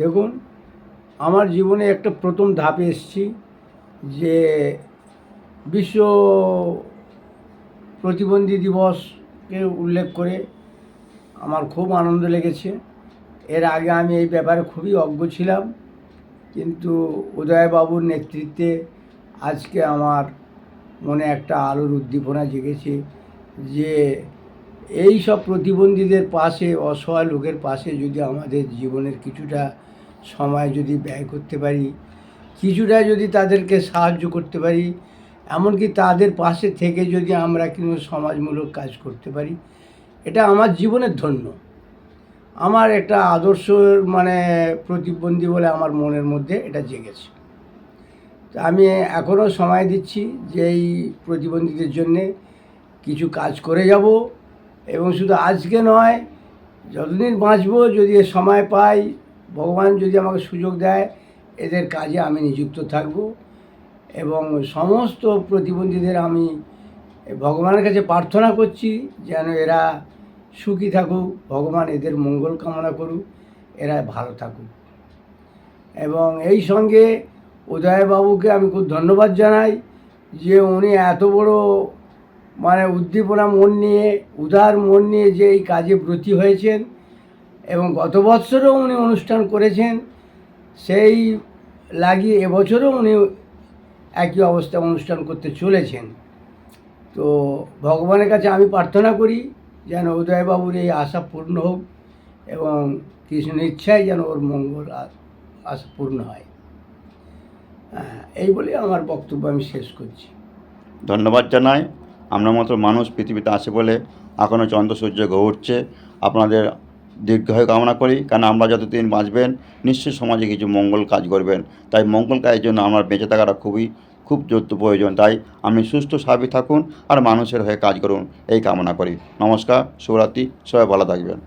দেখুন, আমার জীবনে একটা প্রথম ধাপে এসেছি যে বিশ্ব প্রতিবন্ধী দিবসকে উল্লেখ করে আমার খুব আনন্দ লেগেছে। এর আগে আমি এই ব্যাপারে খুবই অজ্ঞ ছিলাম, কিন্তু উদয়বাবুর নেতৃত্বে আজকে আমার মনে একটা আলোর উদ্দীপনা জেগেছে যে এই সব প্রতিবন্ধীদের পাশে, অসহায় লোকের পাশে যদি আমাদের জীবনের কিছুটা সময় যদি ব্যয় করতে পারি, কিছুটা যদি তাদেরকে সাহায্য করতে পারি, এমনকি তাদের পাশে থেকে যদি আমরা কিন্তু সমাজমূলক কাজ করতে পারি, এটা আমার জীবনের ধন্য। আমার একটা আদর্শ মানে প্রতিবন্ধী বলে আমার মনের মধ্যে এটা জেগেছে। তা আমি এখনও সময় দিচ্ছি যে এই প্রতিবন্ধীদের জন্যে কিছু কাজ করে যাব। এবং শুধু আজকে নয়, যতদিন বাঁচবো, যদি এ সময় পাই, ভগবান যদি আমাকে সুযোগ দেয়, এদের কাজে আমি নিযুক্ত থাকব এবং সমস্ত প্রতিবন্ধীদের আমি ভগবানের কাছে প্রার্থনা করছি যেন এরা সুখী থাকুক, ভগবান এদের মঙ্গল কামনা করুক, এরা ভালো থাকুক। এবং এই সঙ্গে উদয়বাবুকে আমি খুব ধন্যবাদ জানাই যে উনি এত বড় মানে উদ্দীপনা মন নিয়ে উদার মন নিয়ে যে এই কাজে ব্রতী হয়েছেন এবং গত বৎসরও উনি অনুষ্ঠান করেছেন সেই লাগিয়ে এবছরও উনি একই অবস্থা অনুষ্ঠান করতে চলেছেন। তো ভগবানের কাছে আমি প্রার্থনা করি যেন উদয়বাবুর এই আশা পূর্ণ হোক এবং কৃষ্ণ ইচ্ছায় যেন ওর মঙ্গল আশা পূর্ণ হয়। হ্যাঁ, এই বলে আমার বক্তব্য আমি শেষ করছি। ধন্যবাদ জানাই। আপনার মতো মানুষ, পৃথিবীতে আছে বলে এখনও চন্দ্র, সূর্য ঘুরছে আপনাদের দীর্ঘায়ু কামনা করি, কারণ আমরা যতদিন বাঁচবেন, নিশ্চয়ই সমাজে কিছু মঙ্গল কাজ করবেন। তাই মঙ্গল কাজের জন্য আমার বেঁচে থাকাটা খুবই, খুব যুক্ত প্রয়োজন। তাই আমি সুস্থ, স্বাভাবিক থাকুন আর মানুষের হয়ে কাজ করুন, এই কামনা করি। নমস্কার, শুভরাত্রি, সবাই ভালো থাকবেন।